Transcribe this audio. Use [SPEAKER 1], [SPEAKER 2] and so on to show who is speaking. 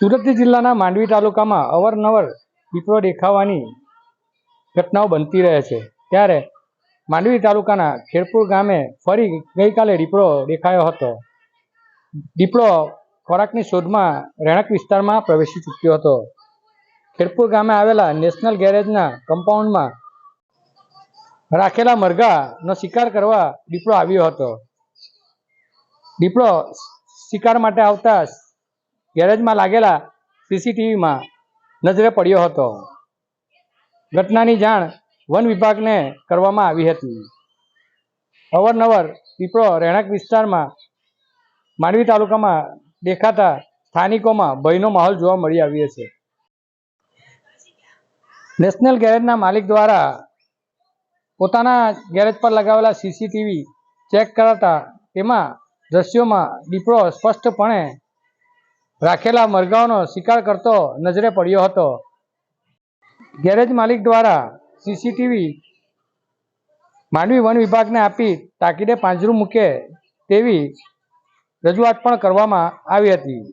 [SPEAKER 1] સુરત જિલ્લાના માંડવી તાલુકામાં અવારનવાર દીપડો દેખાવાની ઘટનાઓ બનતી રહે છે. ત્યારે માંડવી તાલુકાના ખેડપુર ગામે ફરી ગઈકાલે દીપડો દેખાયો હતો. દીપડો ખોરાકની શોધમાં રહેણાંક વિસ્તારમાં પ્રવેશી ચૂક્યો હતો. ખેડપુર ગામે આવેલા નેશનલ ગેરેજના કમ્પાઉન્ડમાં રાખેલા મરઘાનો શિકાર કરવા દીપડો આવ્યો હતો. દીપડો શિકાર માટે આવતા ગેરેજમાં લાગેલા સીસીટીવીમાં નજરે પડ્યો હતો. ઘટનાની જાણ વન વિભાગને કરવામાં આવી હતી. અવારનવાર પીપળો રહેણાંક વિસ્તારમાં માંડવી તાલુકામાં દેખાતા સ્થાનિકોમાં ભયનો માહોલ જોવા મળી આવ્યો છે. નેશનલ ગેરેજના માલિક દ્વારા પોતાના ગેરેજ પર લગાવેલા સીસીટીવી ચેક કરાતા તેમાં દ્રશ્યોમાં દીપડો સ્પષ્ટપણે રાખેલા મરઘાઓનો શિકાર કરતો નજરે પડ્યો હતો. ગેરેજ માલિક દ્વારા સીસીટીવી માંડવી વન વિભાગને આપી તાકીદે પાંજરું મૂકે તેવી રજૂઆત પણ કરવામાં આવી હતી.